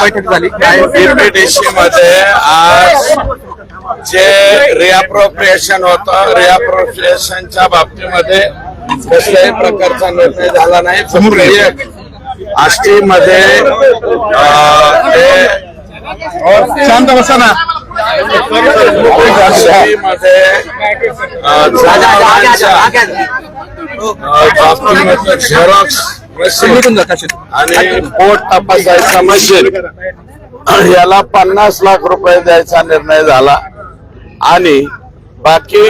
बैठक झाली. मध्ये आज जे रिअप्रोप्रिएशन होतं रिअप्रोप्रिएशनच्या बाबतीमध्ये कसल्याही प्रकारचा निर्णय झाला नाही. आष्टीमध्ये अं, ते शांत बसा ना. बाबतीमध्ये झेरॉक्स निघून. आणि पोट तपासायचा मशीन. याला पन्नास लाख रुपये द्यायचा निर्णय झाला. आणि बाकी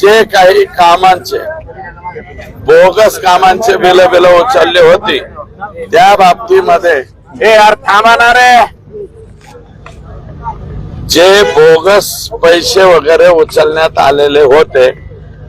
जे काही कामांचे बोगस कामांचे बिल बिल उचलले होते त्या बाबतीमध्ये हे यार थांबा ना रे. जे बोगस पैसे वगैरे उचलण्यात आलेले होते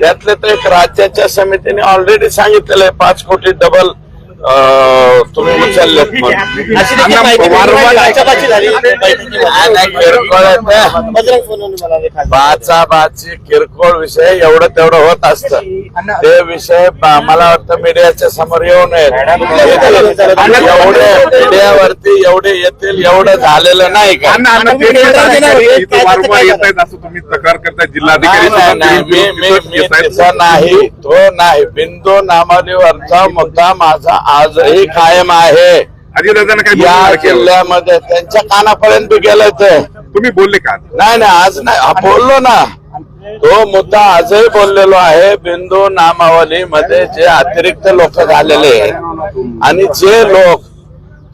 त्यातले तर एक राज्याच्या समितीने ऑलरेडी सांगितलेलं आहे पाच कोटी डबल तुम्ही उचललेत नाही, किरकोळ विषय एवढं तेवढं होत असत. ते विषय मला वाटतं मीडियाच्या समोर येऊ नयेत. एवढे मीडियावरती एवढे येतील एवढं झालेलं नाही का? तुम्ही वारंवार येत आहेत असं तक्रार करताय. जिल्हाधिकारी. मी नाही तो नाही. बिंदू नामावलीवरचा मुद्दा माझा आजही कायम आहे. अजितदादांना काय या? जिल्ह्यामध्ये त्यांच्या कानापर्यंत गेलं ते तुम्ही बोलले का? नाही नाही आज नाही हा, बोललो ना. तो मुद्दा आजही बोललेलो आहे. बिंदू नामावली मध्ये जे अतिरिक्त लोक झालेले आहेत आणि जे लोक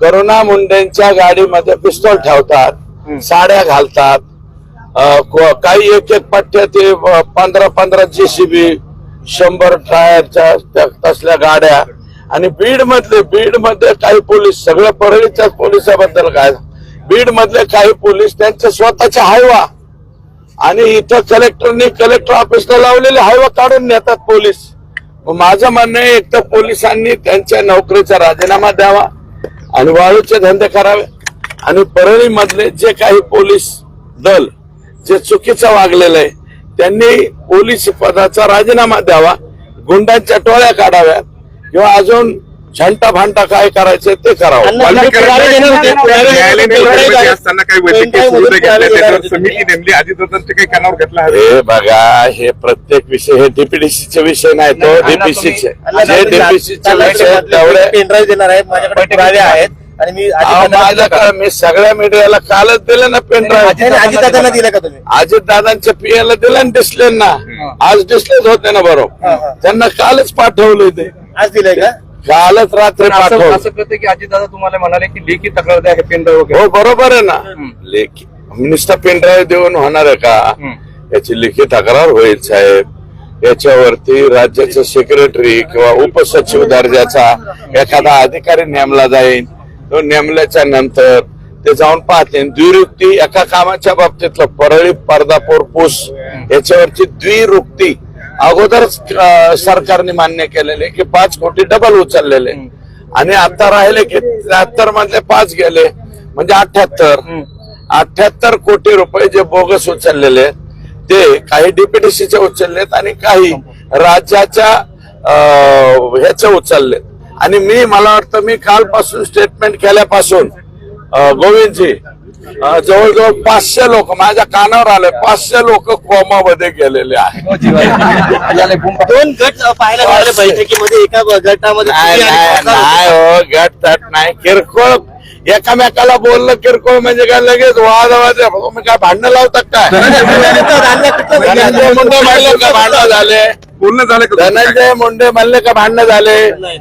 करुणा मुंडेंच्या गाडीमध्ये पिस्तोल ठेवतात साड्या घालतात अ, को- काही एक एक पट्ट्या ते अ, पंधरा पंधरा जेसीबी शंभर टायरच्या त्या- तसल्या गाड्या आणि बीड मधले बीड मधले काही पोलीस सगळ्या परळीच्या पोलिसाबद्दल काय? बीड मधले काही पोलीस त्यांचे स्वतःचे हायवा. आणि इथं कलेक्टरनी कलेक्टर ऑफिसला लावलेले हायवा काढून नेतात पोलीस. माझं म्हणणं आहे एक तर पोलिसांनी त्यांच्या नोकरीचा राजीनामा द्यावा आणि वाळूचे धंदे करावे. आणि परळी मधले जे काही पोलीस दल जे चुकीचं वागलेलं आहे त्यांनी पोलीस पदाचा राजीनामा द्यावा गुंडांच्या टोळ्या काढाव्यात. किंवा अजून झंटा भांटा काय करायचे ते करावं. असताना काही वैद्यकीय पेनड्राईव्ह सुविधा मधून पुरावे घेतल्या देणार त्याच्यावर होते समिती नेमली. अजितदादांचे काही कानावर घेतला हे बघा हे प्रत्येक विषय हे डीपीडीसीचे विषय नाही तो डीपीसीचे डीपीसीचे विषय तेवढे पेनड्राईव्ह देणार आहे. माझ्याकडे आहेत. आणि मी दिलं? माझ्याकडे मी सगळ्या मीडियाला कालच दिलं ना पेन ड्राईव्ह दिलं का तुम्ही? अजित दादांच्या पीएला दिलं ना डिस्प्ले ना. आज डिस्प्लेच होते ना. बरोबर. त्यांना कालच पाठवलं ते. आज दिलंय का? कालच रात्री असं पाठवलं असं कळतं की अजितदादा तुम्हाला म्हणाले की लेखी तक्रार द्या हे पेनड्राईव्ह वगैरे. हो बरोबर आहे ना. लेखी नुसता पेन ड्राईव्ह देऊन होणार आहे का? याची लेखी तक्रार होईल साहेब. याच्यावरती राज्याचं सेक्रेटरी किंवा उपसचिव दर्जाचा एखादा अधिकारी नेमला जाईल. तो नेमल्याच्या नंतर ते जाऊन पाहते. द्विरुक्ती एका कामाच्या बाबतीतलं परळी पर्दापूर पूस याच्यावरची द्विरुक्ती अगोदरच सरकारने मान्य केलेले की पाच कोटी डबल उचललेले. आणि आता राहिले की त्र्याहत्तर मधले पाच गेले. म्हणजे अठ्याहत्तर. अठ्याहत्तर कोटी रुपये जे बोगस उचललेले ते काही डीपीडीसीचे उचललेत आणि काही राज्याच्या ह्याचे उचललेत. आणि मी मला वाटतं मी कालपासून स्टेटमेंट केल्यापासून गोविंदजी जवळजवळ पाचशे लोक माझ्या कानावर आले पाचशे लोक कोमामध्ये गेलेले आहेत. दोन गट पाहायला मिळाले बैठकीमध्ये एका गटामध्ये नाही हो गट तट नाही. किरकोळ एकामेकाला बोललं किरकोळ म्हणजे काय लगेच वाद वाद काय भांडणं लावतात काय? धनंजय मुंडे म्हणले का भांडणं झाले? बोलणं झालं? धनंजय मुंडे म्हणले का भांडणं झाले? नाही,